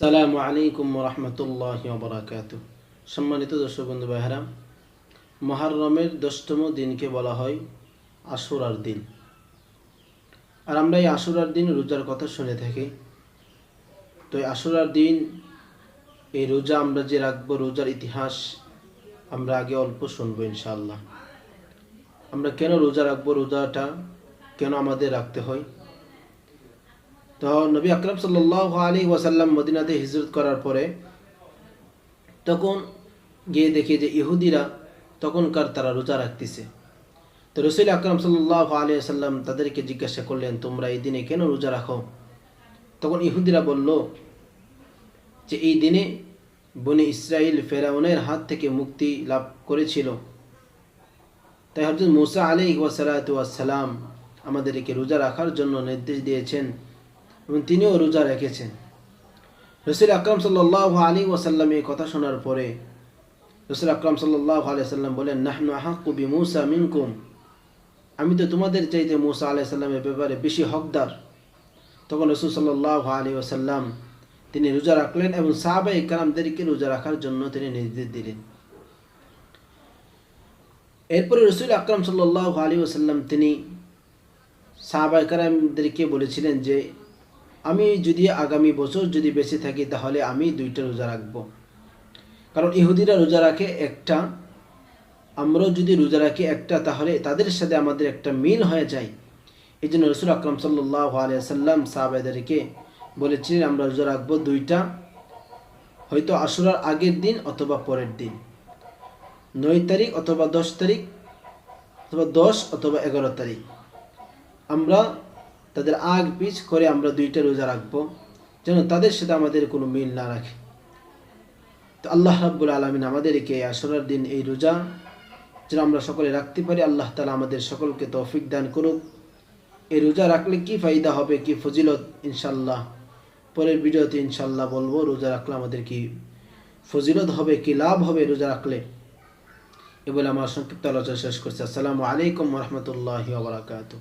সালামু আলাইকুম রহমতুল্লাহ বরাকাত সম্মানিত দর্শক বন্ধু ভাইহারাম মহারমের দশতম দিনকে বলা হয় আশুরার দিন। আর আমরা এই আশুরার দিন রোজার কথা শুনে থাকি। তো এই আশুরার দিন, এই রোজা আমরা যে রাখব, রোজার ইতিহাস আমরা আগে অল্প শুনব ইনশাআল্লাহ। আমরা কেন রোজা রাখব, রোজাটা কেন আমাদের রাখতে হয়? তো নবী আকরাম সাল্লাহ আলী ওয়াসাল্লাম মদিনাতে হিজরত করার পরে তখন গিয়ে দেখে যে ইহুদিরা তখনকার তারা রোজা রাখতেছে। তো রসুল আকরাম সাল্লাহ আলী আসাল্লাম তাদেরকে জিজ্ঞাসা করলেন, তোমরা এই দিনে কেন রোজা রাখো? তখন ইহুদিরা বলল, যে এই দিনে বনে ইসরায়েল ফেরাউনের হাত থেকে মুক্তি লাভ করেছিল। তাই হজরত মুসা আলী ওয়াসালাম আমাদেরকে রোজা রাখার জন্য নির্দেশ দিয়েছেন। এবং তিনিও রোজা রেখেছেন। রসুল আকরাম সাল্লাহ আলী ওয়াসাল্লাম এই কথা শোনার পরে রসুল আকরাম সাল্লাহ আলি সাল্লাম বলেন, নাহনু আহাকুবি মুসা মিনকুম। আমি তো তোমাদের চাইতে মুসা আলাই সাল্লামের ব্যাপারে বেশি হকদার। তখন রসুল সাল্লাহ আলী ওসাল্লাম তিনি রোজা রাখলেন এবং সাহাবা ইকরামদেরকে রোজা রাখার জন্য তিনি নির্দেশ দিলেন। এরপরে রসুল আকরাম সাল্লাহ আলী ওসাল্লাম তিনি সাহাবা ইকরামদেরকে বলেছিলেন যে আমি যদি আগামী বছর যদি বেঁচে থাকি, তাহলে আমি দুইটা রোজা রাখব। কারণ ইহুদিরা রোজা রাখে একটা, আমরাও যদি রোজা রাখি একটা, তাহলে তাদের সাথে আমাদের একটা মিল হয়ে যায়। এই জন্য রসুল আকরম সাল্লাহ আলিয়াল্লাম সাহাবাদেরকে বলেছিলেন, আমরা রোজা রাখব দুইটা, হয়তো আশুরার আগের দিন অথবা পরের দিন। নয় তারিখ অথবা দশ তারিখ, অথবা দশ অথবা এগারো তারিখ। আমরা তাদের আগ পিছ করে আমরা দুইটা রোজা রাখব, যেন তাদের সাথে আমাদের কোনো মিল না রাখে। তো আল্লাহ রাব্বুল আলমিন আমাদেরকে আসরার দিন এই রোজা যেন আমরা সকলে রাখতে পারি, আল্লাহ তালা আমাদের সকলকে তৌফিক দান করুক। এই রোজা রাখলে কি ফায়দা হবে, কি ফজিলত? ইনশাল্লাহ পরের ভিডিওতে ইনশাল্লাহ বলব, রোজা রাখলে আমাদের কি ফজিলত হবে, কি লাভ হবে রোজা রাখলে? এ বলে আমার সংক্ষিপ্ত আলোচনা শেষ করছি। আসসালামু আলাইকুম রহমতুল্লাহ বারাকাতু